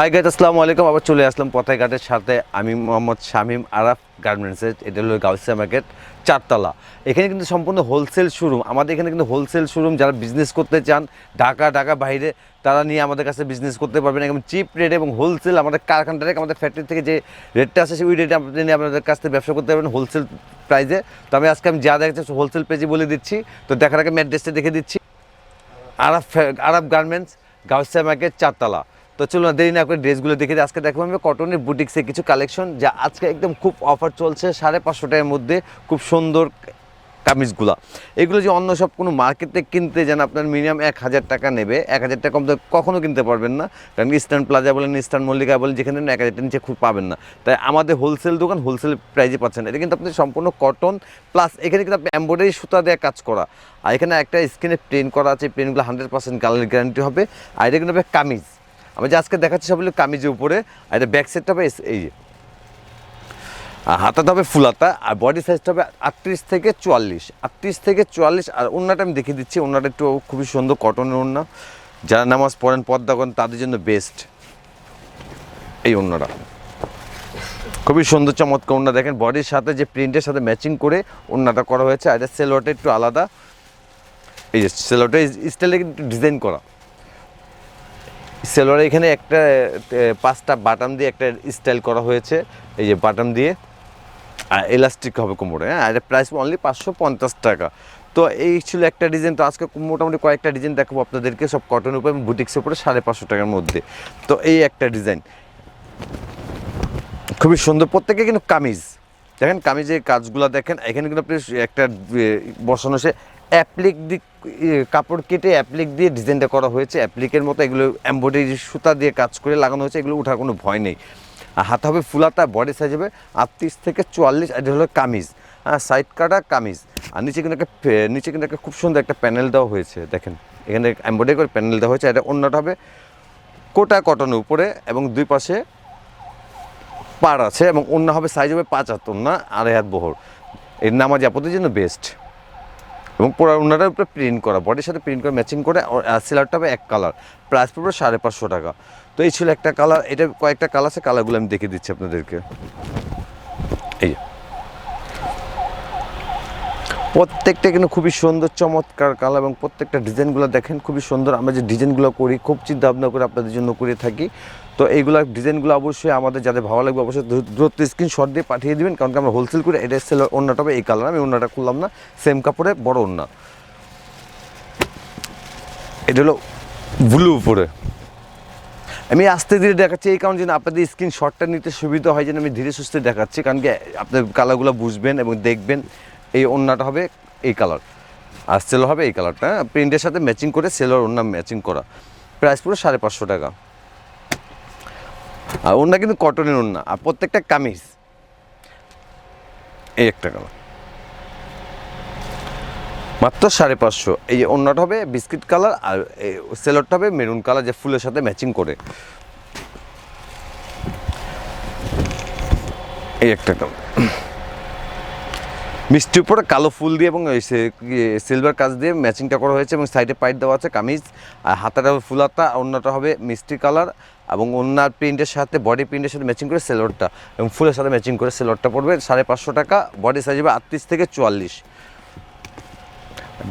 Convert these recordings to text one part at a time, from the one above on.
Hi guys আসসালামু আলাইকুম। আবার চলে আসলাম পথাই ঘাটের সাথে। আমি মোহাম্মদ শামীম আরাফ গার্মেন্টসের এটা হলো গাউসিয়া মার্কেট চারতলা। এখানে কিন্তু সম্পূর্ণ হোলসেল শোরুম আমাদের এখানে কিন্তু হোলসেল শোরুম যারা বিজনেস করতে চান, ঢাকা ঢাকা বাইরে, তারা নিয়ে আমাদের কাছে বিজনেস করতে পারবেন। একদম চিপ রেট এবং হোলসেল আমাদের কারখানা আমাদের ফ্যাক্টরি থেকে যে রেটটা আছে, সেই রেটে আপনি নিয়ে আপনাদের কাছ থেকে ব্যবসা করতে পারবেন হোলসেল প্রাইসে তো আমি আজকে আমি যা দেখাচ্ছি হোলসেল প্রাইজে বলে দিচ্ছি। তো দেখার আগে আমি অ্যাড্রেসটা দেখে দিচ্ছি। আরব ফ্যা- আরব গার্মেন্টস, গাউসিয়া মার্কেট চারতলা। তো চলুন দেরি না করে ড্রেসগুলো দেখে। আজকে দেখব আমি কটনের বুটিক্সে কিছু কালেকশন যা আজকে একদম খুব অফার চলছে সাড়ে পাঁচশো টাকার মধ্যে খুব সুন্দর কামিজগুলো। এগুলো যে অন্য সব কোনো মার্কেটে কিনতে যান আপনার মিনিমাম এক হাজার টাকা নেবে, এক হাজার টাকা কম তো কখনো কিনতে পারবেন না। কারণ ইস্টার্ন প্লাজা বলেন ইস্টার্ন মল্লিকা বলেন, যেখানে এক হাজার নিচে খুব পাবেন না। তাই আমাদের হোলসেল দোকান হোলসেল প্রাইজে পাচ্ছেন এটা কিন্তু আপনি সম্পূর্ণ কটন প্লাস এখানে কিন্তু আপনি এম্ব্রয়ডারি সুতা দিয়ে কাজ করা। আর এখানে একটা স্কিনে প্রিন্ট করা আছে প্রিন্টগুলো হান্ড্রেড পার্সেন্ট গ্যারান্টি হবে। আর এটা কিন্তু কামিজ। আমি যে আজকে দেখাচ্ছি সব হলো কামিজের উপরে, আর এটা ব্যাক সাইডটা হবে এই আর হাতাটা হবে ফুলাতা আর বডি সাইজটা হবে আটত্রিশ থেকে চুয়াল্লিশ। আটত্রিশ থেকে চুয়াল্লিশ, আর ওড়নাটা আমি দেখিয়ে দিচ্ছি ওড়নাটা একটু খুবই সুন্দর কটনের ওড়না যারা নামাজ পড়েন পদ্মা করেন, তাদের জন্য বেস্ট এই ওড়নাটা খুবই সুন্দর, চমৎকার ওড়না দেখেন। বডির সাথে যে প্রিন্টের সাথে ম্যাচিং করে ওড়নাটা করা হয়েছে, আর এটা সেলোয়ারটা একটু আলাদা। এই যে সেলোয়ারটা স্টাইলে একটু ডিজাইন করা। সেলোয়ারে এখানে একটা পাঁচটা বাটাম দিয়ে একটা স্টাইল করা হয়েছে। এই যে বাটাম দিয়ে। আর এলাস্টিক হবে কোমরে হ্যাঁ? আর প্রাইস অনলি পাঁচশো পঞ্চাশ টাকা। তো এই ছিল একটা ডিজাইন তো আজকে মোটামুটি কয়েকটা ডিজাইন দেখাবো আপনাদেরকে, সব কটন উপরে বুটিক্সের উপরে, সাড়ে পাঁচশো টাকার মধ্যে। তো এই একটা ডিজাইন খুবই সুন্দর, প্রত্যেকে কিন্তু কামিজ। দেখেন কামিজের কাজগুলো দেখেন, এখানে কিন্তু আপনি একটা বসানো সে অ্যাপ্লিক দিক কাপড় কেটে অ্যাপ্লিক দিয়ে ডিজাইনটা করা হয়েছে। অ্যাপ্লিকের মতো এগুলো এমব্রয়ডারি সুতা দিয়ে কাজ করে লাগানো হয়েছে, এগুলো ওঠার কোনো ভয় নেই। আর হাত হবে ফুলাতা বডি সাইজ হবে আটত্রিশ থেকে চুয়াল্লিশ, এটা হলো কামিজ। হ্যাঁ সাইড কাটা কামিজ। আর নিচে কিন্তু একটা নিচে কিন্তু একটা খুব সুন্দর একটা প্যানেল দেওয়া হয়েছে, দেখেন। এখানে এমব্রয়ডারি করে প্যানেল দেওয়া হয়েছে, এটা অন্যটা হবে কোটা কটনের উপরে এবং দুই পাশে পার আছে এবং অন্য হবে সাইজ হবে পাঁচ হাত না আড়াই হাত বহর। এর নামাজ আপদের জন্য বেস্ট এবং পুরো ওনারা উপরে প্রিন্ট করা বডির সাথে প্রিন্ট করে ম্যাচিং করে সিলারটা হবে এক কালার প্রাইস পড়বে সাড়ে পাঁচশো টাকা। তো এই ছিল একটা কালার এটা কয়েকটা কালার আছে কালারগুলো আমি দেখিয়ে দিচ্ছি আপনাদেরকে এই যে। প্রত্যেকটা কিন্তু খুবই সুন্দর, চমৎকার কালার এবং প্রত্যেকটা ডিজাইনগুলো দেখেন, খুবই সুন্দর। আমরা যে ডিজাইনগুলো করি, খুব চিন্তা ভাবনা করে আপনাদের জন্য করে থাকি। তো এইগুলো ডিজাইনগুলো অবশ্যই আমাদের যাদের ভালো লাগবে অবশ্যই দ্রু- দ্রুত স্ক্রিনশট দিয়ে পাঠিয়ে দিবেন, কারণ আমরা হোলসেল করে, এটা সেল অন্যটা হবে এই কালার আমি অন্যটা খুললাম না সেম কাপড়ে, বড় অন্য এটা হলো ব্লু উপরে। আমি আস্তে ধীরে দেখাচ্ছি, এই কারণ যেন আপনাদের স্ক্রিন শটটা নিতে সুবিধা হয়, যেন আমি ধীরে সুস্থে দেখাচ্ছি, কারণ কি আপনার কালারগুলো বুঝবেন এবং দেখবেন। এই ওড়নাটা হবে এই কালার আর সেলো হবে এই কালারটা প্রিন্টের সাথে ম্যাচিং করে সেলোর ওড়না ম্যাচিং করা। প্রাইস পুরো সাড়ে পাঁচশো টাকা। আর ওড়না কিন্তু কটনের ওড়না, আর প্রত্যেকটা কামিজ। এই একটা কালার মাত্র সাড়ে পাঁচশো। এই যে অন্যটা হবে বিস্কিট কালার আর এই সেলরটা হবে মেরুন কালার যে ফুলের সাথে ম্যাচিং করে। এই একটা কালার মিষ্টি উপরে কালো ফুল দিয়ে এবং সিলভার কাজ দিয়ে ম্যাচিংটা করা হয়েছে এবং সাইডে পাইট দেওয়া আছে, কামিজ, আর হাতাটা হবে ফুল হাতা অন্যটা হবে মিষ্টি কালার এবং অন্যার প্রিন্টের সাথে বডি প্রিন্টের সাথে ম্যাচিং করে সেলরটা এবং ফুলের সাথে ম্যাচিং করে সেলরটা পড়বে, সাড়ে পাঁচশো টাকা বডি সাইজ হবে আটত্রিশ থেকে চুয়াল্লিশ।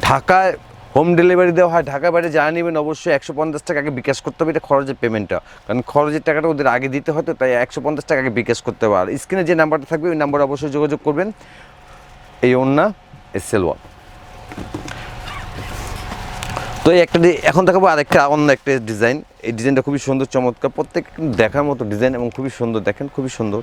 ঢাকায় হোম ডেলিভারি দেওয়া হয়, ঢাকার বাইরে যা নেবেন অবশ্যই একশো পঞ্চাশ টাকা আগে বিকাশ করতে হবে, এটা খরচের পেমেন্টটা কারণ খরচের টাকাটা ওদের আগে দিতে হতো, তাই একশো পঞ্চাশ টাকা আগে বিকাশ করতে হবে, আর স্ক্রিনে যে নাম্বারটা থাকবে, ওই নাম্বারে অবশ্যই যোগাযোগ করবেন। এই ওন্না এই সেলওয়ার তো এই একটা এখন দেখাবো আরেকটা, অন্য একটা ডিজাইন। এই ডিজাইনটা খুবই সুন্দর, চমৎকার। প্রত্যেক দেখার মতো ডিজাইন এবং খুবই সুন্দর, দেখেন, খুবই সুন্দর।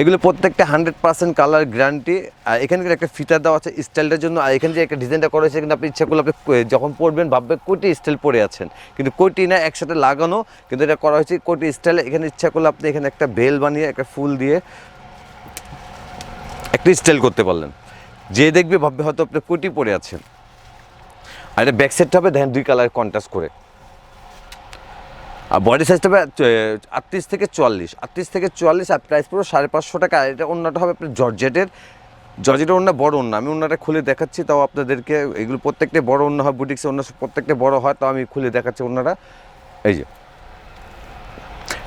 এগুলো প্রত্যেকটা হান্ড্রেড পার্সেন্ট কালার গ্যারান্টি। আর এখানে কিন্তু একটা ফিটার দেওয়া আছে স্টাইলটার জন্য। আর এখানে যে একটা ডিজাইনটা করা হয়েছে, কিন্তু আপনি ইচ্ছা করলে আপনি যখন পরবেন ভাববে কোটি স্টাইল পরে আছেন। কিন্তু কোটি না, একসাথে লাগানো। কিন্তু এটা করা হয়েছে কোটি স্টাইলে। এখানে ইচ্ছা করলে আপনি এখানে একটা বেল বানিয়ে, একটা ফুল দিয়ে একটা স্টাইল করতে পারলেন। যে দেখবে ভাববে হয়তো আপনি কোটি পরে আছেন। আর এটা ব্যাক সাইডটা হবে, দেখেন দুই কালার কন্ট্রাস্ট করে। আর বডি সাইজটা হবে আটত্রিশ থেকে চুয়াল্লিশ। আটত্রিশ থেকে চুয়াল্লিশ, আর প্রাইস পুরো সাড়ে পাঁচশো টাকা। আর এটা অন্যটা হবে আপনার জর্জেটের। জর্জেটের অন্য বড় অন্য আমি অন্যটা খুলে দেখাচ্ছি, তাও আপনাদেরকে এগুলো প্রত্যেকটা বড় অন্য হয় বুটিক্সে অন্য প্রত্যেকটা বড় হয়, তাও আমি খুলে দেখাচ্ছি অন্যটা এই যে।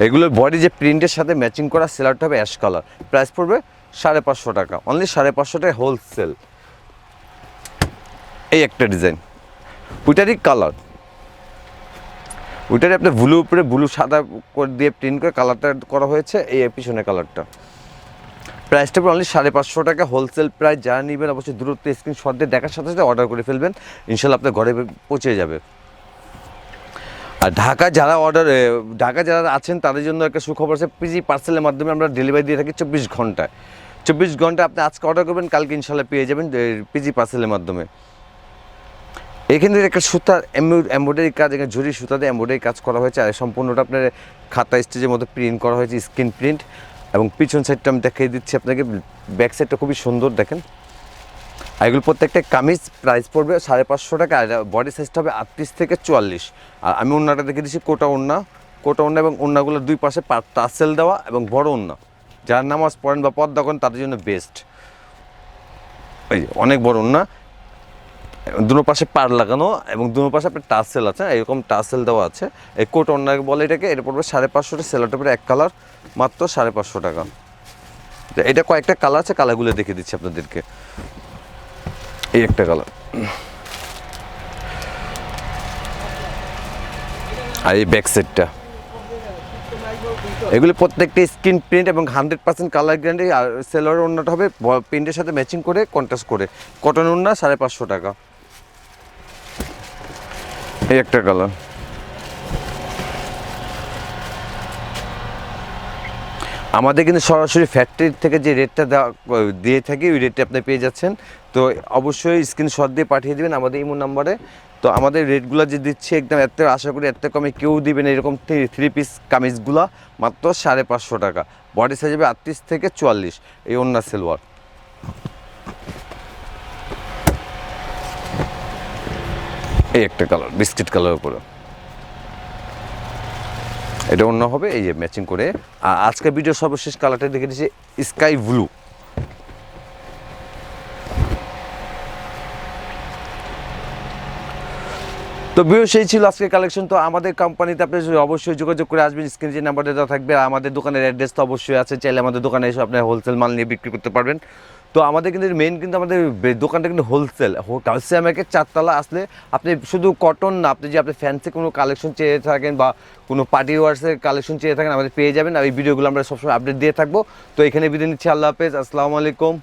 এগুলোর বডি যে প্রিন্টের সাথে ম্যাচিং করা সেলারটা হবে অ্যাশ কালার প্রাইস পড়বে সাড়ে পাঁচশো টাকা। অনলি সাড়ে পাঁচশো টাকা হোলসেল এই একটা ডিজাইন ওইটারই কালার ওইটারই আপনার ব্লু উপরে ব্লু সাদা করে দিয়ে প্রিন্ট করে কালারটা করা হয়েছে, এই পিছনে কালারটা প্রাইসটা অনলি সাড়ে পাঁচশো টাকা। হোলসেল প্রাইস যারা নেবেন, অবশ্যই দূরত্ব স্ক্রিনশট দিয়ে দেখার সাথে সাথে অর্ডার করে ফেলবেন। ইনশাল্লাহ আপনার ঘরে পৌঁছে যাবে। আর ঢাকা যারা অর্ডার ঢাকা যারা আছেন, তাদের জন্য একটা সুখবর আছে। পিজি পার্সেলের মাধ্যমে আমরা ডেলিভারি দিয়ে থাকি চব্বিশ ঘন্টায়। চব্বিশ ঘণ্টা আপনি আজকে অর্ডার করবেন, কালকে ইনশাল্লাহ পেয়ে যাবেন পিজি পার্সেলের মাধ্যমে। এখানে একটা সুতার এমব্রয়ডারি কাজ, এখানে ঝুরি সুতাতে এমব্রয়ডারি কাজ করা হয়েছে, আর সম্পূর্ণটা আপনার খাতা স্টেজের মধ্যে প্রিন্ট করা হয়েছে স্ক্রিন প্রিন্ট এবং পিছন সাইডটা আমি দেখিয়ে দিচ্ছি আপনাকে ব্যাক সাইডটা খুবই সুন্দর, দেখেন। আর এগুলো প্রত্যেকটা কামিজ প্রাইস পড়বে সাড়ে পাঁচশো টাকা, আর বডি সাইজটা হবে আটত্রিশ থেকে চুয়াল্লিশ। আর আমি ওড়নাটা দেখে দিচ্ছি, কোটা ওড়না কোটা ওড়না এবং ওড়নাগুলোর দুই পাশে টাসেল দেওয়া এবং বড় ওড়না। যারা নামাজ পড়েন বা পদ্মা করেন তাদের জন্য বেস্ট এই অনেক বড় ওড়না দুনো পাশে পার লাগানো এবং দুনো পাশে আপনার টাসেল আছে, এরকম টাসেল দেওয়া আছে। এই কোট ওড়না বলে এটাকে, এটা পড়বে সাড়ে পাঁচশো টাকা সেলারটা এক কালার মাত্র সাড়ে পাঁচশো টাকা। এটা কয়েকটা কালার আছে, কালারগুলো দেখে দিচ্ছি আপনাদেরকে। এই একটা কালার আর এই ব্যাক সেটটা এগুলো প্রত্যেকটা স্ক্রিন প্রিন্ট এবং হান্ড্রেড পার্সেন্ট কালার গ্যারান্টি, আর সেলার ওড়নাটা হবে প্রিন্টের সাথে ম্যাচিং করে কন্ট্রাস্ট করে। কটন ওড়না সাড়ে পাঁচশো টাকা। এই একটা কালার। আমাদের কিন্তু সরাসরি ফ্যাক্টরি থেকে যে রেটটা দিয়ে থাকি, ওই রেটটা আপনি পেয়ে যাচ্ছেন। তো অবশ্যই স্ক্রিনশট দিয়ে পাঠিয়ে দেবেন আমাদের ইমো নাম্বারে। তো আমাদের রেটগুলো যে দিচ্ছি একদম এত আশা করি এত কমে কেউ দিবেন এরকম থ্রি পিস কামিজগুলো মাত্র সাড়ে পাঁচশো টাকা। বডি সাইজ হবে আটত্রিশ থেকে চুয়াল্লিশ এই অন্য সেলওয়ার এই একটা কালার বিস্কিট কালার উপরে। এটা অন্য হবে, এই যে ম্যাচিং করে। আর আজকে ভিডিও সর্বশেষ কালারটা দেখে দিচ্ছি স্কাই ব্লু তো বিও সেই ছিল আজকের কালেকশন তো আমাদের কোম্পানিতে আপনি অবশ্যই যোগাযোগ করে আসবেন স্ক্রিনে যে নাম্বারটা দেওয়া থাকবে, আর আমাদের দোকানের অ্যাড্রেস তো অবশ্যই আছে, চাইলে আমাদের দোকানে এসে আপনি হোলসেল মাল নিয়ে বিক্রি করতে পারবেন। তো আমাদের কিন্তু মেন কিন্তু আমাদের দোকানটা কিন্তু হোলসেল কালসিয়া মার্কেট চারতলা আসলে আপনি শুধু কটন না, আপনি যে আপনি ফ্যান্সি কোনো কালেকশন চেয়ে থাকেন বা কোনো পার্টি ওয়ার্সের কালেকশন চেয়ে থাকেন, আমাদের পেয়ে যাবেন। আর এই ভিডিওগুলো আমরা সবসময় আপডেট দিয়ে থাকব। তো এখানে বিদায় নিচ্ছি, আল্লাহ হাফেজ, আসসালামু আলাইকুম।